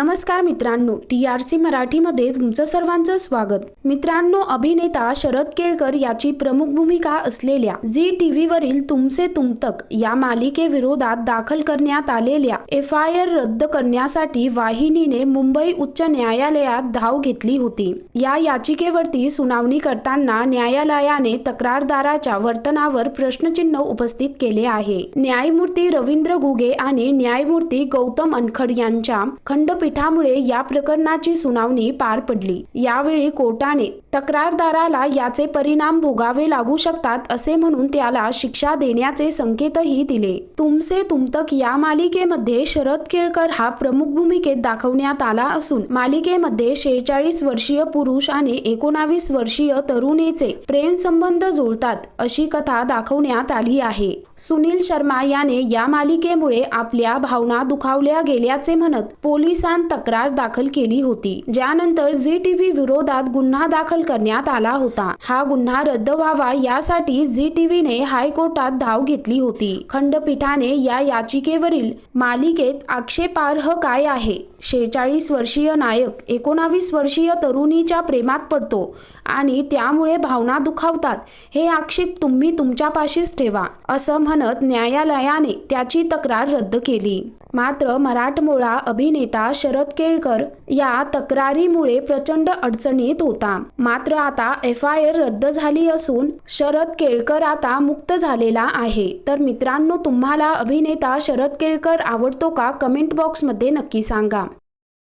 नमस्कार मित्रांनो T R C मराठीमध्ये तुमचं सर्वांचं स्वागत. मित्रांनो अभिनेता शरद केळकर याची प्रमुख भूमिका असलेल्या झी टी व्हीवरील तुमसे तुमतक या मालिकेविरोधात दाखल करण्यात आलेल्या एफ आय आर रद्द करण्यासाठी वाहिनीने मुंबई उच्च न्यायालयात धाव घेतली होती. या याचिकेवरती सुनावणी करताना न्यायालयाने तक्रारदाराच्या वर्तनावर प्रश्नचिन्ह उपस्थित केले आहे. न्यायमूर्ती रवींद्र घुगे आणि न्यायमूर्ती गौतम अनखड यांच्या खंडपीठ खंडपीठामुळे या प्रकरणाची सुनावणी पार पडली. यावेळी कोर्टाने तक्रारदाराला याचे परिणाम भोगावे लागू शकतात असे म्हणून त्याला शिक्षा देण्याचे संकेतही दिले. तुमसे तुमतक या मालिकेमध्ये शरद केळकर हा प्रमुख भूमिकेत दाखवण्यात आला असून मालिकेमध्ये शेहेचाळीस वर्षीय पुरुष आणि एकोणावीस वर्षीय तरुणीचे प्रेम संबंध जुळतात अशी कथा दाखवण्यात आली आहे. सुनील शर्मा याने या मालिकेमुळे आपल्या भावना दुखावल्या गेल्याचे म्हणत दरम्यान तक्रार दाखल केली होती. ज्यानंतर झी टीव्ही विरोधात गुन्हा दाखल करण्यात आला होता. हा गुन्हा रद्द व्हावा यासाठी झी टीव्हीने हायकोर्टात धाव घेतली होती. खंडपीठाने या याचिकेवरील मालिकेत आक्षेपार्ह काय आहे? शेहेचाळीस वर्षीय नायक एकोणावीस वर्षीय तरुणीच्या प्रेमात पडतो आणि त्यामुळे भावना दुखावतात. हे आक्षेप तुम्ही तुमच्यापाशीच ठेवा असं म्हणत न्यायालयाने त्याची तक्रार रद्द केली. मात्र मराठमोळा अभिनेता शरद केळकर या तक्रारीमुळे प्रचंड अडचणीत होता. मात्र आता एफ आय आर रद्द झाली असून शरद केळकर आता मुक्त झालेला आहे. तर मित्रांनो तुम्हाला अभिनेता शरद केळकर आवडतो का? कमेंट बॉक्समध्ये नक्की सांगा.